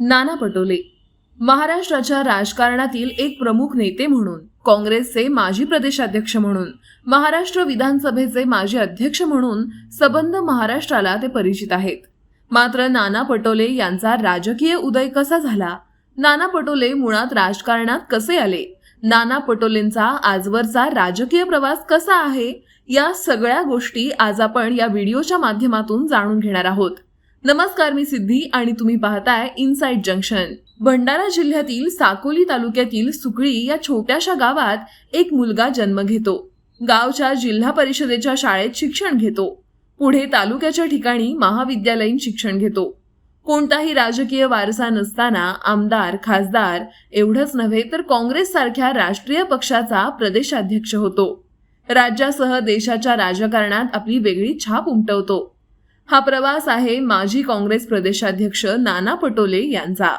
नाना पटोले. महाराष्ट्राच्या राजकारणातील एक प्रमुख नेते म्हणून काँग्रेसचे माजी प्रदेशाध्यक्ष म्हणून महाराष्ट्र विधानसभेचे माजी अध्यक्ष म्हणून सबंध महाराष्ट्राला ते परिचित आहेत. मात्र नाना पटोले यांचा राजकीय उदय कसा झाला? नाना पटोले मुळात राजकारणात कसे आले? नाना पटोलेंचा आजवरचा राजकीय प्रवास कसा आहे? या सगळ्या गोष्टी आज आपण या व्हिडिओच्या माध्यमातून जाणून घेणार आहोत. नमस्कार मी सिद्धी आणि तुम्ही पाहताय इनसाइड जंक्शन. भंडारा जिल्ह्यातील साकोली तालुक्यातील सुकळी या छोट्याशा गावात एक मुलगा जन्म घेतो. गावच्या जिल्हा परिषदेच्या शाळेत शिक्षण घेतो. पुढे तालुक्याच्या ठिकाणी महाविद्यालयीन शिक्षण घेतो. कोणताही राजकीय वारसा नसताना आमदार खासदार एवढंच नव्हे तर काँग्रेस सारख्या राष्ट्रीय पक्षाचा प्रदेशाध्यक्ष होतो. राज्यासह देशाच्या राजकारणात आपली वेगळी छाप उमटवतो. हा प्रवास आहे माजी काँग्रेस प्रदेशाध्यक्ष नाना पटोले यांचा.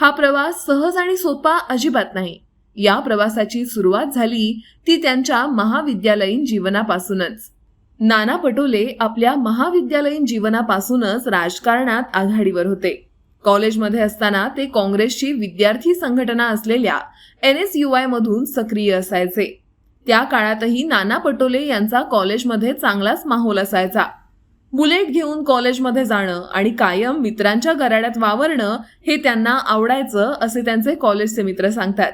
हा प्रवास सहज आणि सोपा अजिबात नाही. या प्रवासाची सुरुवात झाली ती त्यांच्या महाविद्यालयीन जीवनापासूनच. नाना पटोले आपल्या महाविद्यालयीन जीवनापासूनच राजकारणात आघाडीवर होते. कॉलेजमध्ये असताना ते काँग्रेसची विद्यार्थी संघटना असलेल्या एन एस यू आय मधून सक्रिय असायचे. त्या काळातही नाना पटोले यांचा कॉलेजमध्ये चांगलाच माहोल असायचा. बुलेट घेऊन कॉलेजमध्ये जाणं आणि कायम मित्रांच्या गराड्यात वावरणं हे त्यांना आवडायचं असे त्यांचे कॉलेजचे मित्र सांगतात.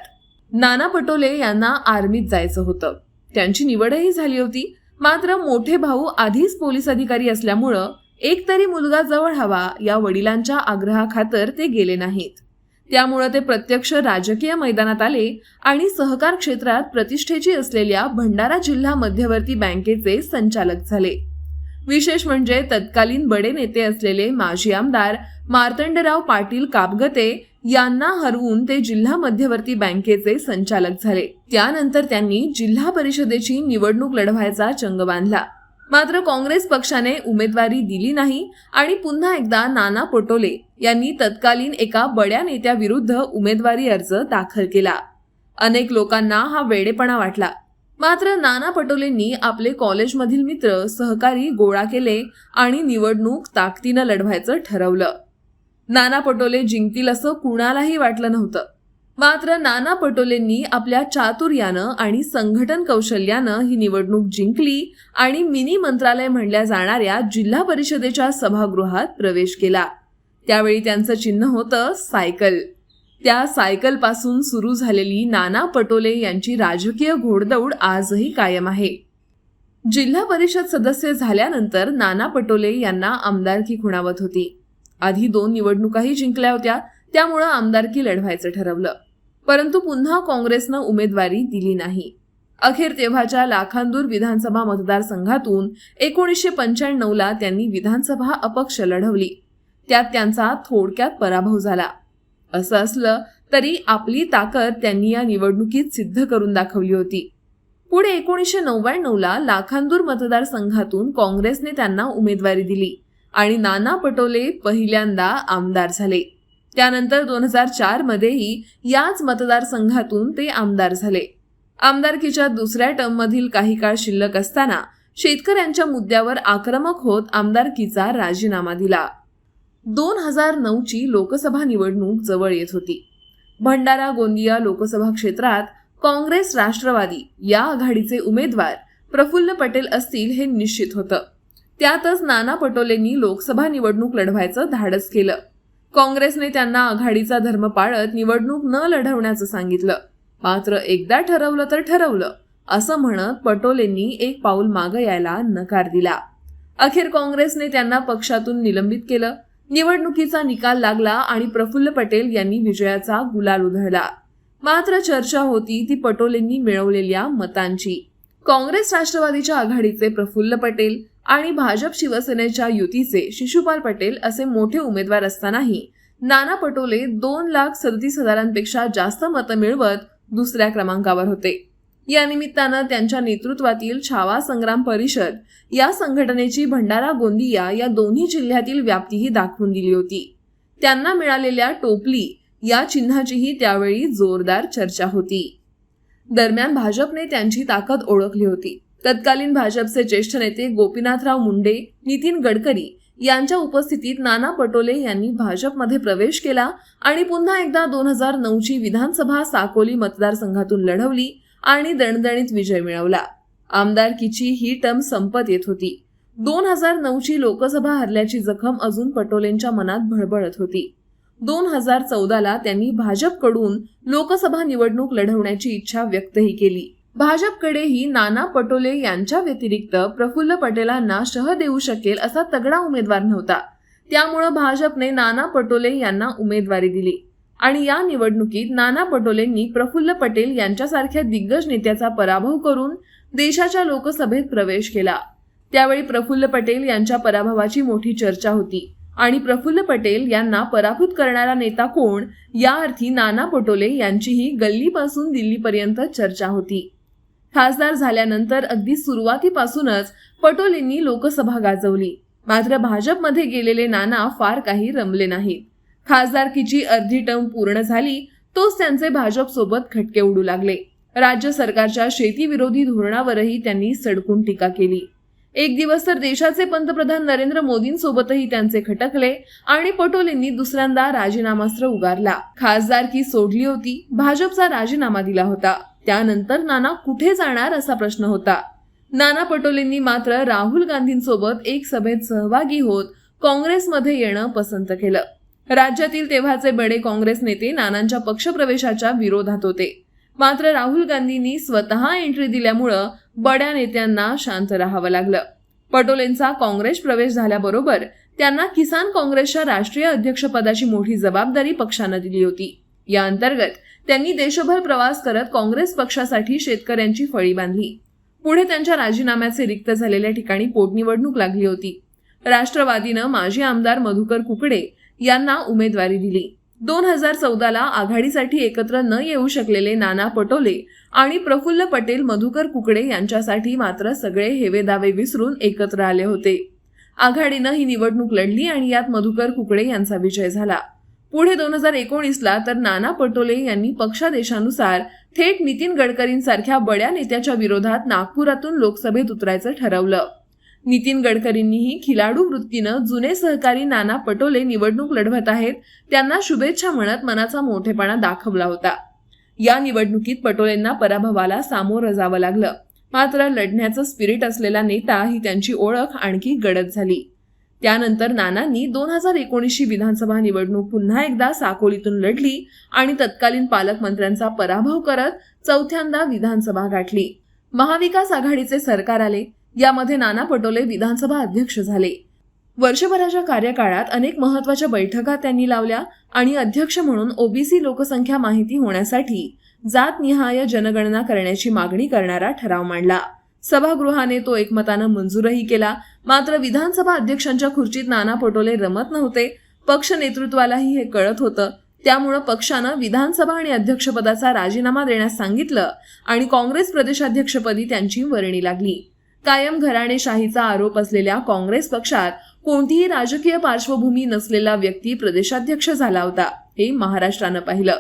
नाना पटोले यांना आर्मीत जायचं होतं. त्यांची निवडही झाली होती. मात्र मोठे भाऊ आधीच पोलीस अधिकारी असल्यामुळं एक तरी मुलगा जवळ हवा या वडिलांच्या आग्रहाखातर ते गेले नाहीत. त्यामुळं ते प्रत्यक्ष राजकीय मैदानात आले आणि सहकार क्षेत्रात प्रतिष्ठेची असलेल्या भंडारा जिल्हा मध्यवर्ती बँकेचे संचालक झाले. विशेष म्हणजे तत्कालीन बडे नेते असलेले माजी आमदार मार्तंडराव पाटील कापगते यांना हरवून ते जिल्हा मध्यवर्ती बँकेचे संचालक झाले. त्यानंतर त्यांनी जिल्हा परिषदेची निवडणूक लढवायचा चंग बांधला. मात्र काँग्रेस पक्षाने उमेदवारी दिली नाही आणि पुन्हा एकदा नाना पटोले यांनी तत्कालीन एका बड्या नेत्याविरुद्ध उमेदवारी अर्ज दाखल केला. अनेक लोकांना हा वेडेपणा वाटला. मात्र नाना पटोलेंनी आपले कॉलेजमधील मित्र सहकारी गोळा केले आणि निवडणूक ताकदीनं लढवायचं ठरवलं. नाना पटोले जिंकतील असं कुणालाही वाटलं नव्हतं. मात्र नाना पटोलेंनी आपल्या चातुर्यानं आणि संघटन कौशल्यानं ही निवडणूक जिंकली आणि मिनी मंत्रालय म्हणल्या जाणाऱ्या जिल्हा परिषदेच्या सभागृहात प्रवेश केला. त्यावेळी त्यांचं चिन्ह होतं सायकल. त्या सायकलपासून सुरू झालेली नाना पटोले यांची राजकीय घोडदौड आजही कायम आहे. जिल्हा परिषद सदस्य झाल्यानंतर नाना पटोले यांना आमदारकी खुणावत होती. आधी दोन निवडणुकाही जिंकल्या होत्या त्यामुळं आमदारकी लढवायचं ठरवलं. परंतु पुन्हा काँग्रेसनं उमेदवारी दिली नाही. अखेर तेव्हाच्या लाखांदूर विधानसभा मतदारसंघातून एकोणीसशे पंच्याण्णवला त्यांनी विधानसभा अपक्ष लढवली. त्यात त्यांचा थोडक्यात पराभव झाला. असं असलं तरी आपली ताकद त्यांनी या निवडणुकीत सिद्ध करून दाखवली होती. पुढे एकोणीसशे नव्याण्णवला लाखांदूर मतदारसंघातून काँग्रेसने त्यांना उमेदवारी दिली आणि नाना पटोले पहिल्यांदा आमदार झाले. त्यानंतर दोन हजार चार मध्येही याच मतदारसंघातून ते आमदार झाले. आमदारकीच्या दुसऱ्या टर्ममधील काही काळ शिल्लक असताना शेतकऱ्यांच्या मुद्द्यावर आक्रमक होत आमदारकीचा राजीनामा दिला. दोन हजार नऊची लोकसभा निवडणूक जवळ येत होती. भंडारा गोंदिया लोकसभा क्षेत्रात काँग्रेस राष्ट्रवादी या आघाडीचे उमेदवार प्रफुल्ल पटेल असतील हे निश्चित होतं. त्यातच नाना पटोलेंनी लोकसभा निवडणूक लढवायचं धाडस केलं. काँग्रेसने त्यांना आघाडीचा धर्म पाळत निवडणूक न लढवण्याचं सांगितलं. मात्र एकदा ठरवलं तर ठरवलं असं म्हणत पटोलेंनी एक पाऊल मागं यायला नकार दिला. अखेर काँग्रेसने त्यांना पक्षातून निलंबित केलं. निवडणुकीचा निकाल लागला आणि प्रफुल्ल पटेल यांनी विजयाचा गुलाल उधळला. मात्र चर्चा होती ती पटोलेंनी मिळवलेल्या मतांची. काँग्रेस राष्ट्रवादीच्या आघाडीचे प्रफुल्ल पटेल आणि भाजप शिवसेनेच्या युतीचे शिशुपाल पटेल असे मोठे उमेदवार असतानाही नाना पटोले दोन लाख सदतीस हजारांपेक्षा जास्त मतं मिळवत दुसऱ्या क्रमांकावर होते. या निमित्तानं त्यांच्या नेतृत्वातील छावा संग्राम परिषद या संघटनेची भंडारा गोंदिया या दोन्ही जिल्ह्यातील व्याप्तीही दाखवून दिली होती. त्यांना मिळालेल्या टोपली या चिन्हाचीही त्यावेळी जोरदार चर्चा होती. दरम्यान भाजपने त्यांची ताकद ओळखली होती. तत्कालीन भाजपचे ज्येष्ठ नेते गोपीनाथराव मुंडे नितीन गडकरी यांच्या उपस्थितीत नाना पटोले यांनी भाजपमध्ये प्रवेश केला आणि पुन्हा एकदा दोन हजार नऊची विधानसभा साकोली मतदारसंघातून लढवली आणि दणदणीत विजय मिळवला. आमदारकीची ही टर्म संपत येत होती. दोन हजार नऊची लोकसभा हरल्याची जखम अजून पटोलेंच्या मनात भळबळत होती. दोन हजार चौदाला त्यांनी भाजपकडून लोकसभा निवडणूक लढवण्याची इच्छा व्यक्तही केली. भाजपकडेही नाना पटोले यांच्या व्यतिरिक्त प्रफुल्ल पटेलांना शह देऊ शकेल असा तगडा उमेदवार नव्हता. त्यामुळं भाजपने नाना पटोले यांना उमेदवारी दिली. आणि या निवडणुकीत नाना पटोलेंनी प्रफुल्ल पटेल यांच्यासारख्या दिग्गज नेत्याचा पराभव करून देशाच्या लोकसभेत प्रवेश केला. त्यावेळी प्रफुल्ल पटेल यांच्या पराभवाची मोठी चर्चा होती आणि प्रफुल्ल पटेल यांना पराभूत करणारा नेता कोण या अर्थी नाना पटोले यांचीही गल्लीपासून दिल्लीपर्यंत चर्चा होती. खासदार झाल्यानंतर अगदी सुरुवातीपासूनच पटोलेंनी लोकसभा गाजवली. मात्र भाजपमध्ये गेलेले नाना फार काही रमले नाहीत. खासदारकीची अर्धी टर्म पूर्ण झाली तोच त्यांचे भाजपसोबत खटके उडू लागले. राज्य सरकारच्या शेतीविरोधी धोरणावरही त्यांनी सडकून टीका केली. एक दिवस तर देशाचे पंतप्रधान नरेंद्र मोदींसोबतही त्यांचे खटकले आणि पटोलेंनी दुसऱ्यांदा राजीनामास्त्र उगारला. खासदारकी सोडली होती भाजपचा राजीनामा दिला होता. त्यानंतर नाना कुठे जाणार असा प्रश्न होता. नाना पटोलेंनी मात्र राहुल गांधींसोबत एक सभेत सहभागी होत काँग्रेसमध्ये येणं पसंत केलं. राज्यातील तेव्हाचे बडे काँग्रेस नेते नानांच्या पक्षप्रवेशाच्या विरोधात होते. मात्र राहुल गांधींनी स्वतः एंट्री दिल्यामुळं बड्या नेत्यांना शांत राहावं लागलं. पटोलेंचा काँग्रेस प्रवेश झाल्याबरोबर त्यांना किसान काँग्रेसच्या राष्ट्रीय अध्यक्षपदाची मोठी जबाबदारी पक्षानं दिली होती. या अंतर्गत त्यांनी देशभर प्रवास करत काँग्रेस पक्षासाठी शेतकऱ्यांची फळी बांधली. पुढे त्यांच्या राजीनाम्याचे रिक्त झालेल्या ठिकाणी पोटनिवडणूक लागली होती. राष्ट्रवादीनं माजी आमदार मधुकर कुकडे यांना उमेदवारी दिली. दोन हजार चौदाला आघाडीसाठी एकत्र न येऊ शकलेले नाना पटोले आणि प्रफुल्ल पटेल मधुकर कुकडे यांच्यासाठी मात्र सगळे हेवे दावे विसरून एकत्र आले होते. आघाडीनं ही निवडणूक लढली आणि यात मधुकर कुकडे यांचा विजय झाला. पुढे दोन हजार एकोणीसला तर नाना पटोले यांनी पक्षादेशानुसार थेट नितीन गडकरींसारख्या बड्या नेत्याच्या विरोधात नागपुरातून लोकसभेत उतरायचं ठरवलं. नितीन गडकरींनीही खिलाडू वृत्तीनं जुने सहकारी नाना पटोले निवडणूक लढवत आहेत त्यांना शुभेच्छा म्हणत मनाचा मोठेपणा दाखवला होता. या निवडणुकीत पटोलेंना पराभवाला सामोरं जावं लागलं. मात्र लढण्याचं स्पिरिट असलेला नेता ही त्यांची ओळख आणखी गडद झाली. त्यानंतर नानांनी दोन हजार एकोणीसची विधानसभा निवडणूक पुन्हा एकदा साकोलीतून लढली आणि तत्कालीन पालकमंत्र्यांचा पराभव करत चौथ्यांदा विधानसभा गाठली. महाविकास आघाडीचे सरकार आले यामध्ये नाना पटोले विधानसभा अध्यक्ष झाले. वर्षभराच्या कार्यकाळात अनेक महत्त्वाच्या बैठका त्यांनी लावल्या आणि अध्यक्ष म्हणून ओबीसी लोकसंख्या माहिती होण्यासाठी जातनिहाय जनगणना करण्याची मागणी करणारा ठराव मांडला. सभागृहाने तो एकमतानं मंजूरही केला. मात्र विधानसभा अध्यक्षांच्या खुर्चीत नाना पटोले रमत नव्हते. पक्ष नेतृत्वालाही हे कळत होतं. त्यामुळं पक्षानं विधानसभा आणि अध्यक्षपदाचा राजीनामा देण्यास सांगितलं आणि काँग्रेस प्रदेशाध्यक्षपदी त्यांची वर्णी लागली. कायम घराणेशाहीचा आरोप असलेल्या काँग्रेस पक्षात कोणतीही राजकीय पार्श्वभूमी नसलेला व्यक्ती प्रदेशाध्यक्ष झाला होता हे महाराष्ट्रानं पाहिलं.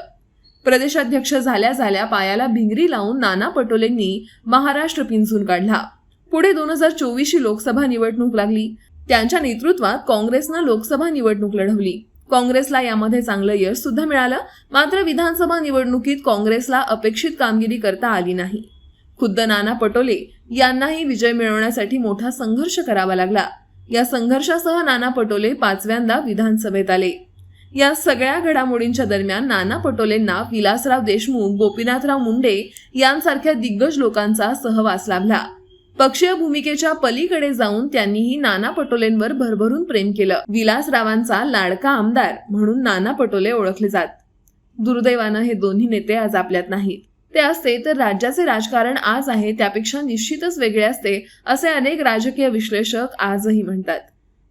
प्रदेशाध्यक्ष झाल्या झाल्या पायाला भिंगरी लावून नाना पटोलेंनी महाराष्ट्र पिंजून काढला. पुढे दोन हजार चोवीसची लोकसभा निवडणूक लागली. त्यांच्या नेतृत्वात काँग्रेसनं लोकसभा निवडणूक लढवली. काँग्रेसला यामध्ये चांगलं यश सुद्धा मिळालं मात्र विधानसभा निवडणुकीत काँग्रेसला अपेक्षित कामगिरी करता आली नाही. खुद्द नाना पटोले यांनाही विजय मिळवण्यासाठी मोठा संघर्ष करावा लागला. या संघर्षासह नाना पटोले पाचव्यांदा विधानसभेत आले. या सगळ्या घडामोडींच्या दरम्यान नाना पटोलेंना विलासराव देशमुख गोपीनाथराव मुंडे यांसारख्या दिग्गज लोकांचा सहवास लाभला. पक्षीय भूमिकेच्या पलीकडे जाऊन त्यांनीही नाना पटोलेंवर भरभरून प्रेम केलं. विलासरावांचा लाडका आमदार म्हणून नाना पटोले ओळखले जात. दुर्दैवानं हे दोन्ही नेते आज आपल्यात नाहीत. ते असते तर राज्याचे राजकारण आज आहे त्यापेक्षा निश्चितच वेगळे असते असे अनेक राजकीय विश्लेषक आजही म्हणतात.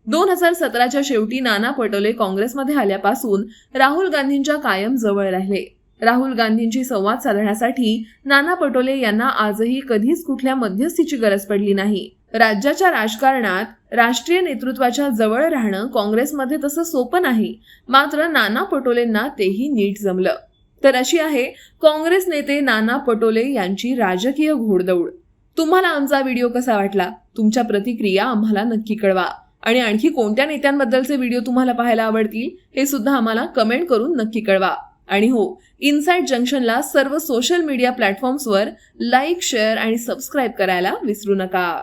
दोन हजार सतराच्या शेवटी नाना पटोले काँग्रेसमध्ये आल्यापासून राहुल गांधींच्या कायम जवळ राहिले. राहुल गांधींची संवाद साधण्यासाठी नाना पटोले यांना आजही कधीच कुठल्या मध्यस्थीची गरज पडली नाही. राज्याच्या राजकारणात राष्ट्रीय नेतृत्वाच्या जवळ राहणं काँग्रेसमध्ये तसं सोपं नाही मात्र नाना पटोलेंना तेही नीट जमलं. तर अशी आहे काँग्रेस नेते नाना पटोले यांची राजकीय घोडदौड. तुम्हाला आमचा व्हिडिओ कसा वाटला? तुमच्या प्रतिक्रिया आम्हाला नक्की कळवा. आणि आणखी कोणत्या नेत्यांबद्दलचे व्हिडिओ तुम्हाला पाहायला आवडतील हे सुद्धा आम्हाला कमेंट करून नक्की कळवा. आणि हो इनसाइट जंक्शनला सर्व सोशल मीडिया प्लॅटफॉर्म्सवर लाईक शेअर आणि सबस्क्राईब करायला विसरू नका.